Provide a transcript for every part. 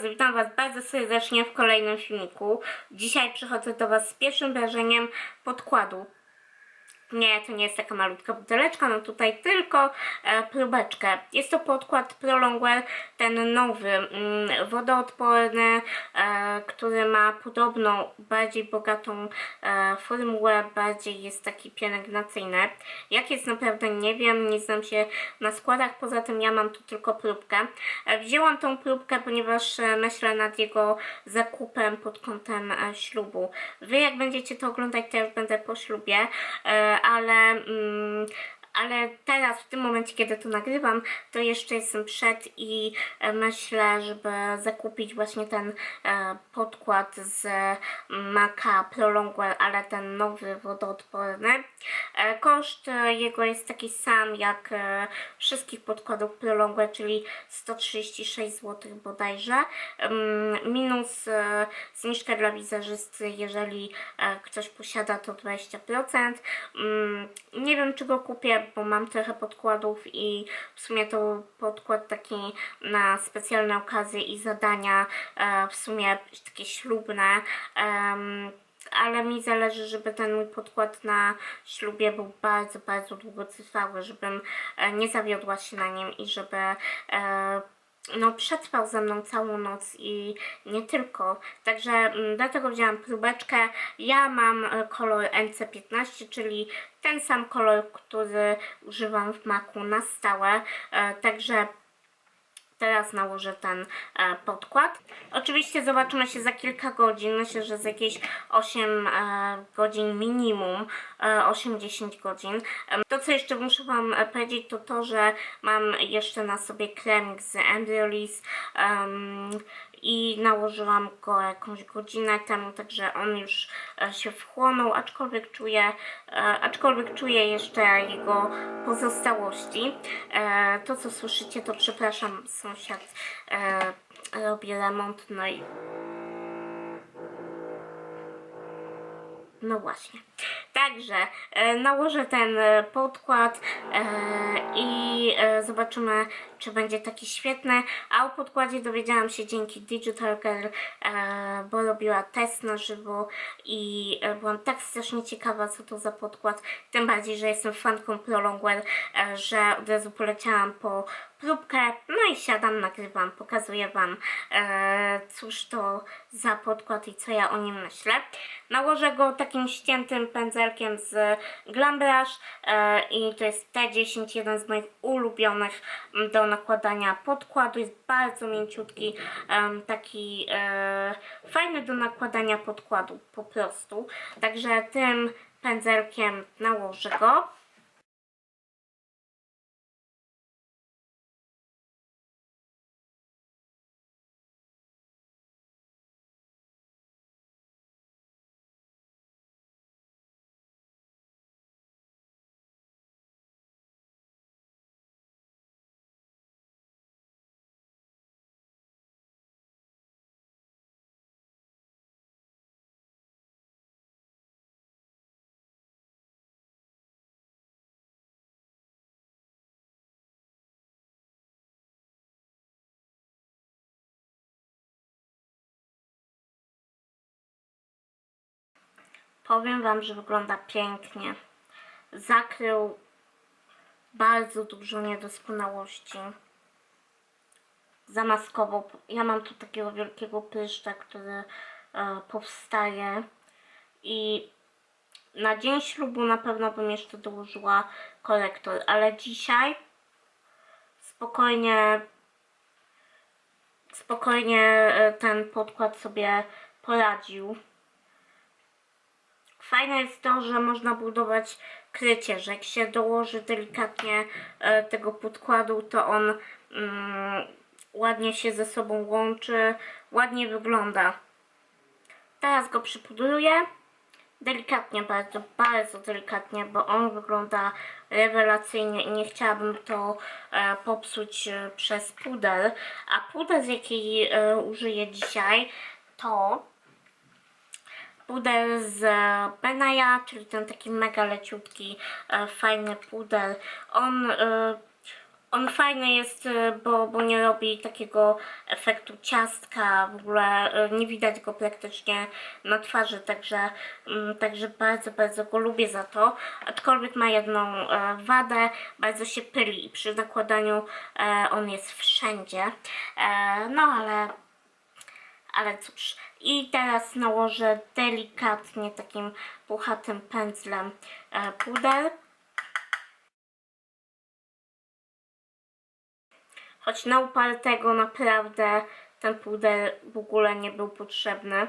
drodzy, witam Was bardzo serdecznie w kolejnym filmiku. Dzisiaj przychodzę do Was z pierwszym wrażeniem podkładu. Nie, to nie jest taka malutka buteleczka, no tutaj tylko e, próbeczkę. Jest to podkład Prolongwear, ten nowy, mm, wodoodporny, e, który ma podobną, bardziej bogatą e, formułę, bardziej jest taki pielęgnacyjny. Jak jest naprawdę nie wiem, nie znam się na składach, poza tym ja mam tu tylko próbkę. E, wzięłam tą próbkę, ponieważ e, myślę nad jego zakupem pod kątem e, ślubu. Wy jak będziecie to oglądać, to ja już będę po ślubie, e, ale, mm, ale teraz, w tym momencie, kiedy to nagrywam, to jeszcze jestem przed i e, myślę, żeby zakupić właśnie ten e, podkład z Maca Prolongwear, ale ten nowy wodoodporny. E, Koszt jego jest taki sam jak wszystkich podkładów Prolongwear, czyli 136 zł bodajże. Minus zniżka dla wizerzysty, jeżeli ktoś posiada to 20%. Ym, Nie wiem czy go kupię, bo mam trochę podkładów i w sumie to podkład taki na specjalne okazje i zadania, e, w sumie takie ślubne. Ale mi zależy, żeby ten mój podkład na ślubie był bardzo, bardzo długotrwały, żebym e, nie zawiodła się na nim i żeby e, no, przetrwał ze mną całą noc i nie tylko. Także mm, dlatego wzięłam próbeczkę. Ja mam e, kolor NC15, czyli ten sam kolor, który używam w maku na stałe. E, Także Teraz nałożę ten e, podkład. Oczywiście zobaczymy się za kilka godzin. Myślę, że za jakieś 8 e, godzin minimum. E, 8-10 godzin. Em, to, co jeszcze muszę Wam e, powiedzieć, to to, że mam jeszcze na sobie kremik z Embryolisse em, i nałożyłam go jakąś godzinę temu, także on już e, się wchłonął, aczkolwiek czuję, e, aczkolwiek czuję jeszcze jego pozostałości. E, to, co słyszycie, to przepraszam, sąsiad robi remont, no i No właśnie. Także e, nałożę ten e, podkład e, i zobaczymy, czy będzie taki świetny. A o podkładzie dowiedziałam się dzięki Digital Girl, bo robiła test na żywo i byłam tak strasznie ciekawa, co to za podkład. Tym bardziej, że jestem fanką Prolongwear, e, że od razu poleciałam po próbkę. No i siadam, nagrywam, pokazuję Wam, e, cóż to za podkład i co ja o nim myślę. Nałożę go takim ściętym pędzelkiem z Glam Brush e, i to jest T10, jeden z moich ulubionych m, do nakładania podkładu. Jest bardzo mięciutki, em, taki e, fajny do nakładania podkładu po prostu. Także tym pędzelkiem nałożę go. Powiem Wam, że wygląda pięknie. Zakrył bardzo dużo niedoskonałości. Zamaskował. Ja mam tu takiego wielkiego pryszcza, który e, powstaje. I na dzień ślubu na pewno bym jeszcze dołożyła korektor, ale dzisiaj spokojnie spokojnie e, ten podkład sobie poradził. Fajne jest to, że można budować krycie, że jak się dołoży delikatnie e, tego podkładu, to on mm, ładnie się ze sobą łączy, ładnie wygląda. Teraz go przypudruję. Delikatnie, bardzo, bardzo delikatnie, bo on wygląda rewelacyjnie i nie chciałabym to e, popsuć e, przez puder. A puder, z jakiej e, użyję dzisiaj, to puder z Benaya, czyli ten taki mega leciutki, e, fajny puder. On e, On fajny jest, bo, bo nie robi takiego efektu ciastka, w ogóle nie widać go praktycznie na twarzy, także, mm, także bardzo, bardzo go lubię za to. Aczkolwiek ma jedną e, wadę, bardzo się pyli i przy nakładaniu e, on jest wszędzie. E, No ale ale cóż. I teraz nałożę delikatnie takim puchatym pędzlem e, puder. Choć na upartego naprawdę ten puder w ogóle nie był potrzebny.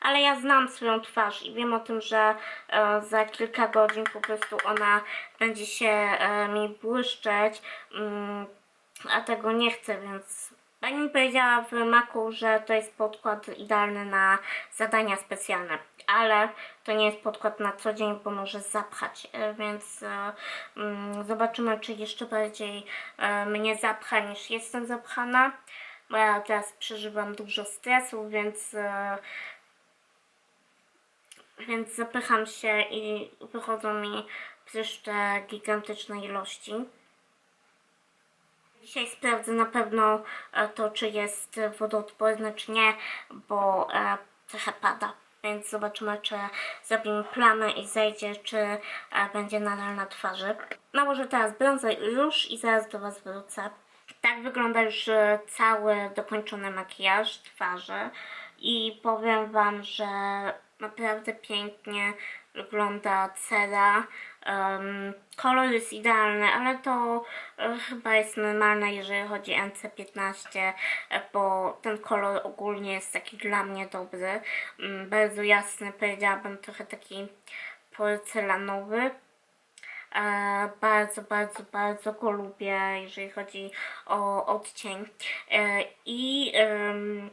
Ale ja znam swoją twarz i wiem o tym, że e, za kilka godzin po prostu ona będzie się e, mi błyszczeć, mm, a tego nie chcę, więc pani mi powiedziała w maku, że to jest podkład idealny na zadania specjalne, ale to nie jest podkład na co dzień, bo może zapchać, e, więc e, mm, zobaczymy, czy jeszcze bardziej e, mnie zapcha niż jestem zapchana. Bo ja teraz przeżywam dużo stresu, więc więc zapycham się i wychodzą mi pryszcze gigantycznej ilości. Dzisiaj sprawdzę na pewno e, to, czy jest wodoodporne, czy nie, bo e, trochę pada. Więc zobaczymy, czy zrobimy plamę i zejdzie, czy e, będzie nadal na twarzy. Nałożę teraz brązer róż i zaraz do Was wrócę. Tak wygląda już cały dokończony makijaż twarzy i powiem Wam, że naprawdę pięknie wygląda cera. Em, kolor jest idealny, ale to e, chyba jest normalne, jeżeli chodzi o NC15, e, bo ten kolor ogólnie jest taki dla mnie dobry. Mm, bardzo jasny, powiedziałabym trochę taki porcelanowy. E, bardzo, bardzo, bardzo go lubię, jeżeli chodzi o odcień. E, I em,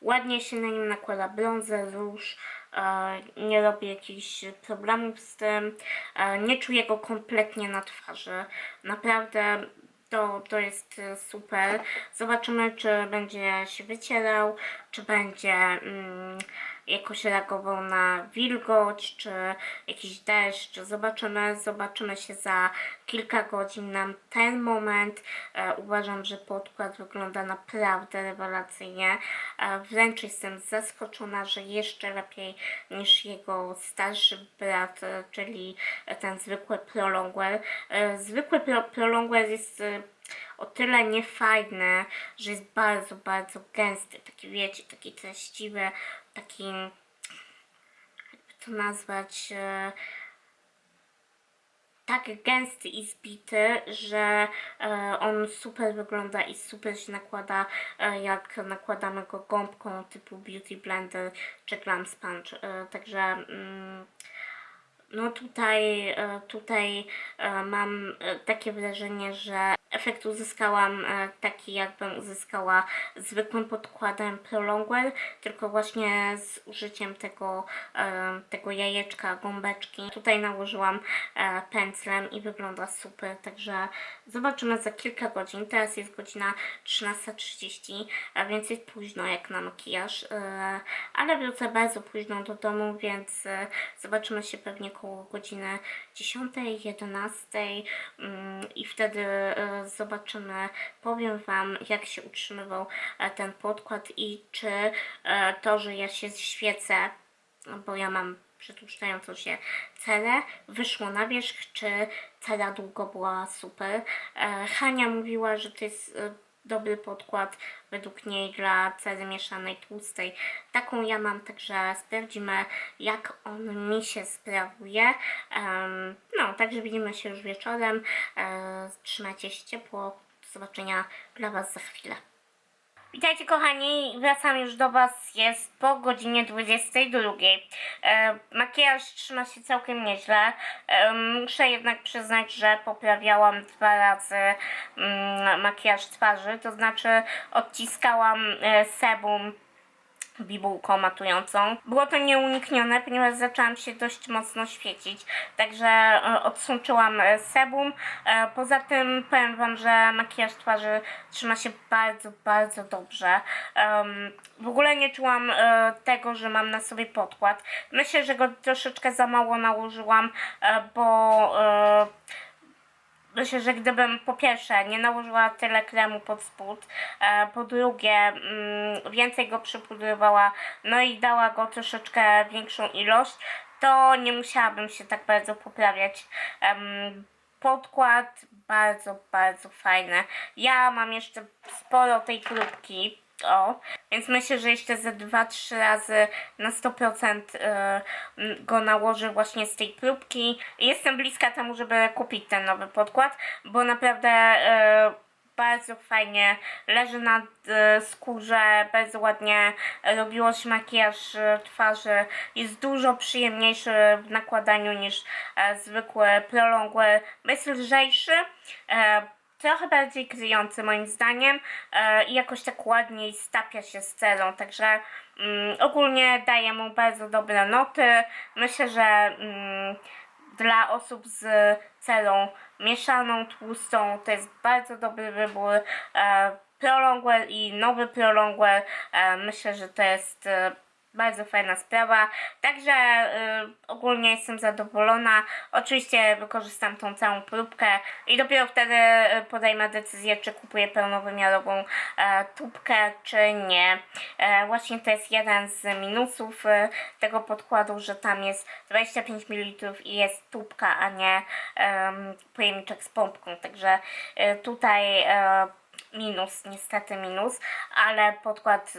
ładnie się na nim nakłada brązer, róż. E, nie robię jakichś problemów z tym. E, nie czuję go kompletnie na twarzy. Naprawdę to, to jest super. Zobaczymy, czy będzie się wycierał, czy będzie mm, jakoś reagował na wilgoć, czy jakiś deszcz. Zobaczymy, zobaczymy się za kilka godzin. Na ten moment e, uważam, że podkład wygląda naprawdę rewelacyjnie. E, wręcz jestem zaskoczona, że jeszcze lepiej niż jego starszy brat, czyli ten zwykły Prolongwear. E, zwykły pro, jest e, o tyle niefajny, że jest bardzo, bardzo gęsty. Taki wiecie, taki treściwy, taki jakby to nazwać e, tak gęsty i zbity, że e, on super wygląda i super się nakłada, e, jak nakładamy go gąbką typu Beauty Blender czy Glam Sponge. E, także mm, no tutaj, e, tutaj e, mam e, takie wrażenie, że efekt uzyskałam e, taki, jakbym uzyskała zwykłym podkładem Prolongwear, tylko właśnie z użyciem tego, e, tego jajeczka, gąbeczki. Tutaj nałożyłam e, pędzlem i wygląda super, także zobaczymy za kilka godzin. Teraz jest godzina 13.30, a więc jest późno jak na makijaż, ale wrócę bardzo późno do domu, więc zobaczymy się pewnie koło godziny 10, 11 mm, i wtedy zobaczymy, powiem Wam jak się utrzymywał e, ten podkład i czy e, to, że ja się świecę, bo ja mam przetłuszczającą się cerę, wyszło na wierzch, czy cera długo była super. E, Hania mówiła, że to jest dobry podkład według niej dla cery mieszanej tłustej. Taką ja mam, także sprawdzimy jak on mi się sprawuje. No, także widzimy się już wieczorem. E, trzymajcie się ciepło. Do zobaczenia dla Was za chwilę. Witajcie kochani, wracam już do Was, jest po godzinie 22. E, makijaż trzyma się całkiem nieźle. E, muszę jednak przyznać, że poprawiałam dwa razy mm, makijaż twarzy, to znaczy odciskałam e, sebum bibułką matującą. Było to nieuniknione, ponieważ zaczęłam się dość mocno świecić, także e, odsączyłam e, sebum. E, Poza tym powiem Wam, że makijaż twarzy trzyma się bardzo, bardzo dobrze. W ogóle nie czułam tego, że mam na sobie podkład. Myślę, że go troszeczkę za mało nałożyłam, bo myślę, że gdybym po pierwsze nie nałożyła tyle kremu pod spód, e, po drugie mm, więcej go przypudrowała, no i dała go troszeczkę większą ilość, to nie musiałabym się tak bardzo poprawiać. Podkład bardzo, bardzo fajny. Ja mam jeszcze sporo tej próbki. O, więc myślę, że jeszcze ze 2-3 razy na 100% y, go nałożę właśnie z tej próbki. Jestem bliska temu, żeby kupić ten nowy podkład, bo naprawdę y, bardzo fajnie leży na y, skórze, bardzo ładnie robiło się makijaż twarzy. Jest dużo przyjemniejszy w nakładaniu niż e, zwykły prolongły, jest lżejszy. Trochę bardziej kryjący moim zdaniem e, i jakoś tak ładniej stapia się z celą, także mm, ogólnie daję mu bardzo dobre noty. Myślę, że mm, dla osób z celą mieszaną, tłustą to jest bardzo dobry wybór. E, Prolongwell i nowy Prolongwell e, myślę, że to jest bardzo fajna sprawa. Także e, ogólnie jestem zadowolona. Oczywiście wykorzystam tą całą próbkę i dopiero wtedy e, podejmę decyzję, czy kupuję pełnowymiarową e, tubkę, czy nie. E, właśnie to jest jeden z minusów e, tego podkładu, że tam jest 25 ml i jest tubka, a nie em, pojemniczek z pompką. Także e, tutaj e, minus, niestety minus, ale podkład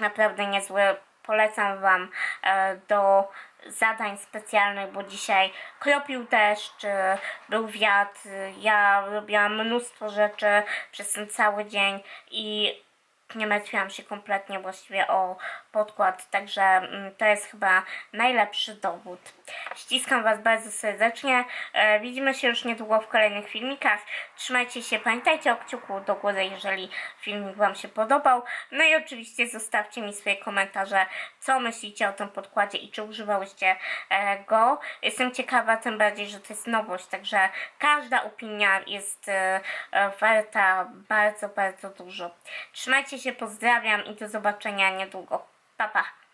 naprawdę niezły. Polecam Wam e, do zadań specjalnych, bo dzisiaj kropił deszcz, był wiatr, ja robiłam mnóstwo rzeczy przez ten cały dzień i nie martwiłam się kompletnie właściwie o podkład, także mm, to jest chyba najlepszy dowód. Ściskam Was bardzo serdecznie. E, widzimy się już niedługo w kolejnych filmikach. Trzymajcie się, pamiętajcie o kciuku do góry, jeżeli filmik Wam się podobał. No i oczywiście zostawcie mi swoje komentarze, co myślicie o tym podkładzie i czy używałyście e, go. Jestem ciekawa, tym bardziej, że to jest nowość, także każda opinia jest e, warta bardzo, bardzo dużo. Trzymajcie się, pozdrawiam i do zobaczenia niedługo. Pa, pa.